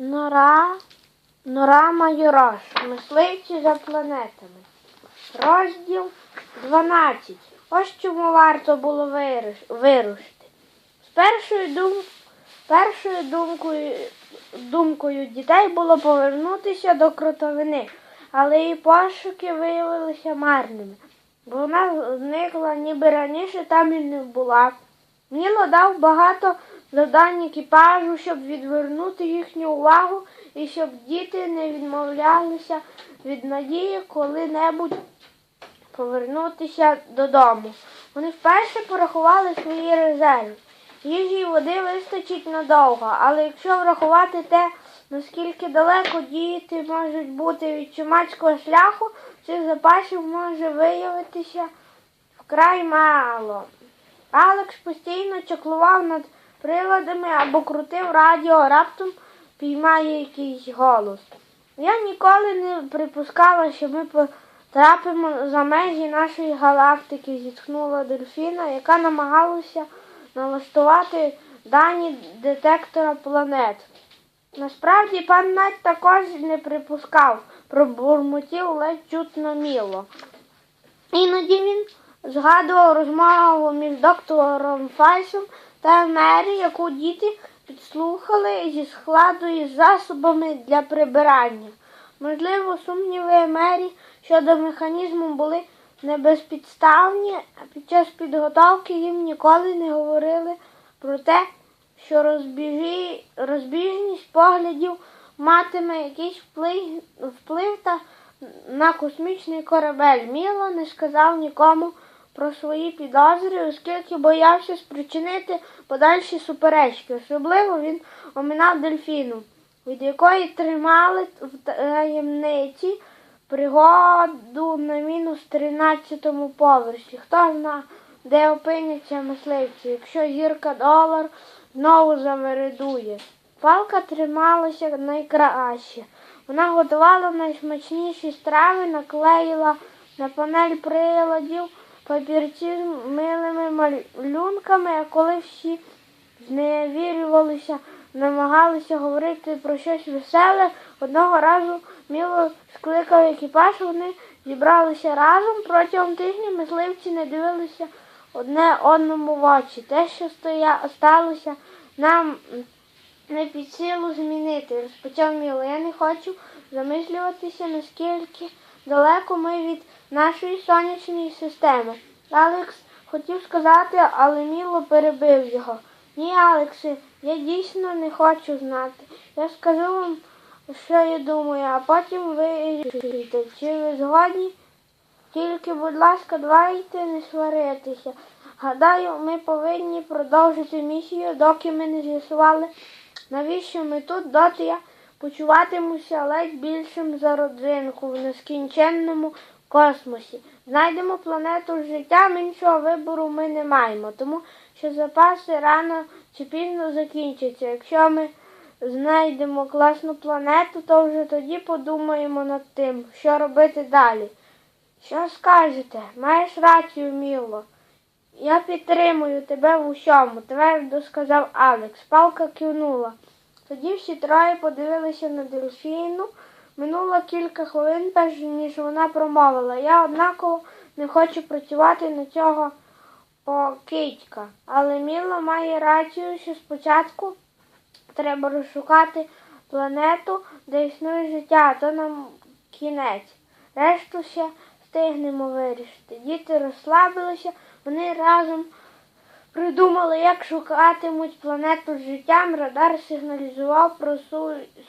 Нора, Нора Майораш. Мисливці за планетами. Розділ 12. Ось чому варто було вирушити. З першою, дум... першою думкою... думкою дітей було повернутися до кротовини, але її пошуки виявилися марними, бо вона зникла ніби раніше там і не була. Міло дав багато завдань екіпажу, щоб відвернути їхню увагу і щоб діти не відмовлялися від надії коли-небудь повернутися додому. Вони вперше порахували свої резерви. Їжі й води вистачить надовго, але якщо врахувати те, наскільки далеко діти можуть бути від чумацького шляху, цих запасів може виявитися вкрай мало. Алекс постійно чаклував над приладами або крутив радіо, раптом піймає якийсь голос. Я ніколи не припускала, що ми потрапимо за межі нашої галактики, зітхнула дельфіна, яка намагалася налаштувати дані детектора планет. Насправді пан Нать також не припускав, пробурмотів ледь чутно міло. Іноді він згадував розмову між доктором Файсом та Мері, яку діти підслухали зі складу із засобами для прибирання. Можливо, сумніви Мері щодо механізму були не безпідставні, а під час підготовки їм ніколи не говорили про те, що розбіжі... розбіжність поглядів матиме якийсь вплив, вплив та на космічний корабель. Міло не сказав нікому про свої підозри, оскільки боявся спричинити подальші суперечки. Особливо він оминав дельфіну, від якої тримали в таємниці пригоду на мінус 13 поверсі. Хто зна, де опиняться мисливці, якщо зірка долар знову завередує. Палка трималася найкраще. Вона готувала найсмачніші страви, наклеїла на панель приладів папірці з милими малюнками, а коли всі зневірювалися, намагалися говорити про щось веселе, одного разу міло скликав екіпаж, вони зібралися разом. Протягом тижня мисливці не дивилися одне одному в очі. Те, що стоя... сталося, нам не під силу змінити. Розпочав Міло. Я не хочу замислюватися, наскільки далеко ми від нашої сонячної системи. Алекс хотів сказати, але Міло перебив його. Ні, Алексе, я дійсно не хочу знати. Я скажу вам, що я думаю, а потім ви вирішуєте, чи ви згодні. Тільки, будь ласка, давайте не сваритися. Гадаю, ми повинні продовжити місію, доки ми не з'ясували, навіщо ми тут, доти я почуватимуся ледь більшим за родзинку в нескінченному космосі. Знайдемо планету життям, іншого вибору ми не маємо, тому що запаси рано чи пізно закінчаться. Якщо ми знайдемо класну планету, то вже тоді подумаємо над тим, що робити далі. Що скажете? Маєш рацію, Міло. Я підтримую тебе в усьому, твердо сказав Алекс. Палка кивнула. Тоді всі троє подивилися на дельфіну. Минуло кілька хвилин, перш ніж вона промовила. Я однаково не хочу працювати на цього покидька. Але Міло має рацію, що спочатку треба розшукати планету, де існує життя, а то нам кінець. Решту ще встигнемо вирішити. Діти розслабилися, вони разом придумали, як шукатимуть планету з життям. Радар сигналізував про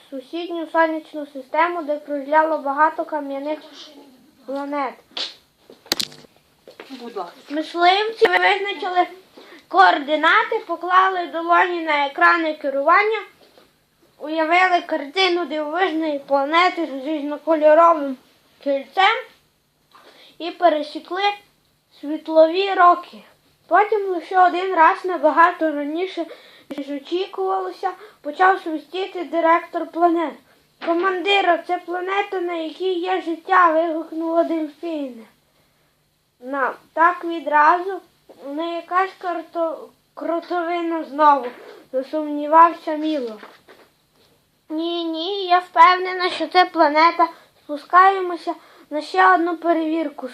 сусідню сонячну систему, де кружляло багато кам'яних планет. Мисливці визначили координати, поклали долоні на екрани керування, уявили картину дивовижної планети з різнокольоровим кільцем і пересікли світлові роки. Потім лише один раз набагато раніше, ніж очікувалося, почав свистіти директор планет. Командира, це планета, на якій є життя, вигукнула дельфіна. На, так відразу не якась карто... кротовина знову, засумнівався Міло. Ні, ні, я впевнена, що це планета. Спускаємося на ще одну перевірку.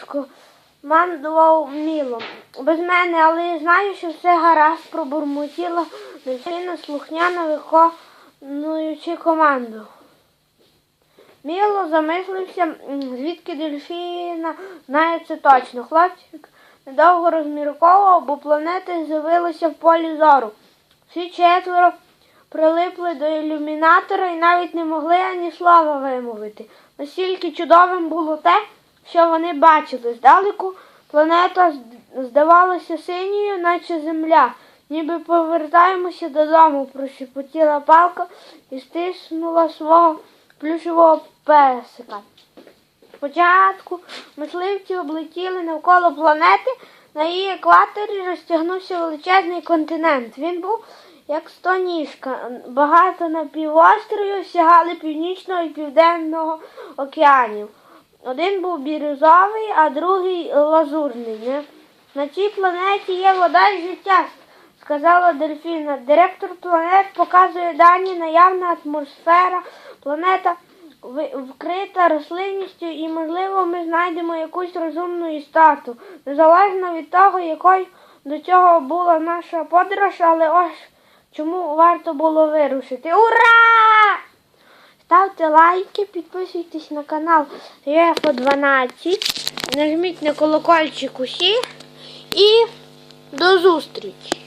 Скомандував Міло. Без мене, але я знаю, що все гаразд пробурмотіла дельфіна слухняно виконуючи команду. Міло замислився, звідки дельфіна знає це точно. Хлопчик недовго розмірковував, бо планети з'явилися в полі зору. Всі четверо прилипли до ілюмінатора і навіть не могли ані слова вимовити. Настільки чудовим було те, що вони бачили. Здалеку планета здавалася синьою, наче земля. Ніби повертаємося додому, прошепотіла палка і стиснула свого плюшового песика. Спочатку мисливці облетіли навколо планети. На її екваторі розтягнувся величезний континент. Він був як стоніжка. Багато напівостровів сягали північного і південного океанів. Один був бірюзовий, а другий лазурний. Не? На цій планеті є вода і життя, сказала Дельфіна. Директор планет показує дані, наявна атмосфера. Планета вкрита рослинністю і, можливо, ми знайдемо якусь розумну істоту. Незалежно від того, якою до цього була наша подорож, але ось чому варто було вирушити. Ура! Ставте лайки, підписуйтесь на канал ЄФО 12, нажміть на колокольчик усі і до зустрічі!